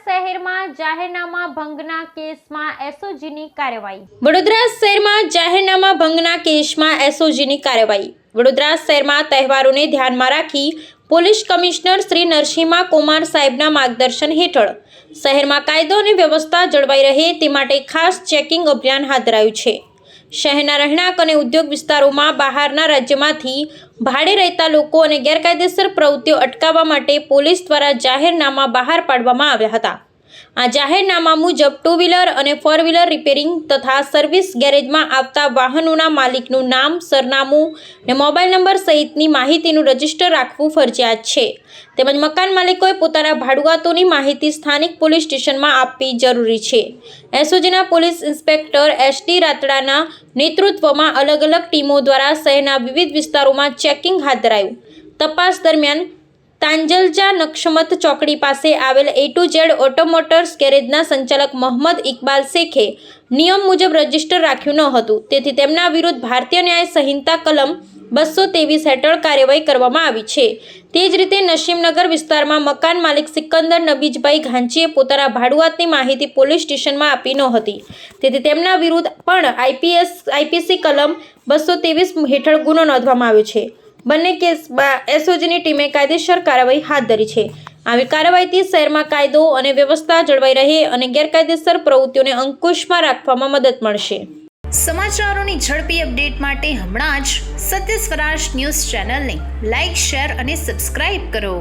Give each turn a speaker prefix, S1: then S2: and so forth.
S1: શહેરમાં જાહેરનામા ભંગના કેસમાં એસઓજીની કાર્યવાહી.
S2: વડોદરા શહેરમાં જાહેરનામા ભંગના કેસમાં એસઓજીની કાર્યવાહી. વડોદરા શહેરમાં તહેવારોને ધ્યાનમાં રાખી પોલીસ કમિશનર શ્રી નરસિંહા કુમાર સાહેબના માર્ગદર્શન હેઠળ શહેરમાં કાયદો અને વ્યવસ્થા જળવાઈ રહે તે માટે ખાસ ચેકિંગ અભિયાન હાથ ધરાયું છે. શહેરના રહેણાંક અને ઉદ્યોગ વિસ્તારોમાં બહારના રાજ્યમાંથી ભાડે રહેતા લોકો અને ગેરકાયદેસર પ્રવૃત્તિઓ અટકાવવા માટે પોલીસ દ્વારા જાહેરનામા બહાર પાડવામાં આવ્યા હતા. આ જાહેરનામા મુજબ ટુ વ્હીલર અને ફોર વ્હીલર રિપેરિંગ તથા સર્વિસ ગેરેજમાં આવતા વાહનોના માલિકનું નામ, સરનામું ને મોબાઈલ નંબર સહિતની માહિતીનું રજિસ્ટર રાખવું ફરજિયાત છે. તેમજ મકાન માલિકોએ પોતાના ભાડુઆતોની માહિતી સ્થાનિક પોલીસ સ્ટેશનમાં આપવી જરૂરી છે. એસઓજીના પોલીસ ઇન્સ્પેક્ટર એસ ટી રાતડાના નેતૃત્વમાં અલગ અલગ ટીમો દ્વારા શહેરના વિવિધ વિસ્તારોમાં ચેકિંગ હાથ ધરાયું. તપાસ દરમિયાન તાંજલજા નક્ષમત ચોકડી પાસે આવેલ એ ટુ ઝેડ ઓટોમોટર્સ ગેરેજના સંચાલક મોહમ્મદ ઇકબાલ શેખે નિયમ મુજબ રજિસ્ટર રાખ્યું ન હતું. તેથી તેમના વિરુદ્ધ ભારતીય ન્યાય સંહિતા કલમ બસો ત્રેવીસ હેઠળ કાર્યવાહી કરવામાં આવી છે. તે જ રીતે નસીમનગર વિસ્તારમાં મકાન માલિક સિકંદર નબીજભાઈ ઘાંચીએ પોતાના ભાડુઆતની માહિતી પોલીસ સ્ટેશનમાં આપી નહોતી તેથી તેમના વિરુદ્ધ પણ આઈપીએસ, આઈપીસી કલમ બસો ત્રેવીસ હેઠળ ગુનો નોંધવામાં આવ્યો છે. બંને કેસમાં એસઓજીની ટીમે કાયદેસર કાર્યવાહી હાથ ધરી છે. આવી કાર્યવાહીથી શહેરમાં કાયદો અને વ્યવસ્થા જળવાઈ રહે અને ગેરકાયદેસર પ્રવૃત્તિઓને અંકુશમાં રાખવામાં મદદ મળશે.
S3: સમાચારોની ઝડપી અપડેટ માટે હમણાં જ સત્ય સ્વરાજ ન્યૂઝ ચેનલને લાઇક શેર અને સબસ્ક્રાઇબ કરો.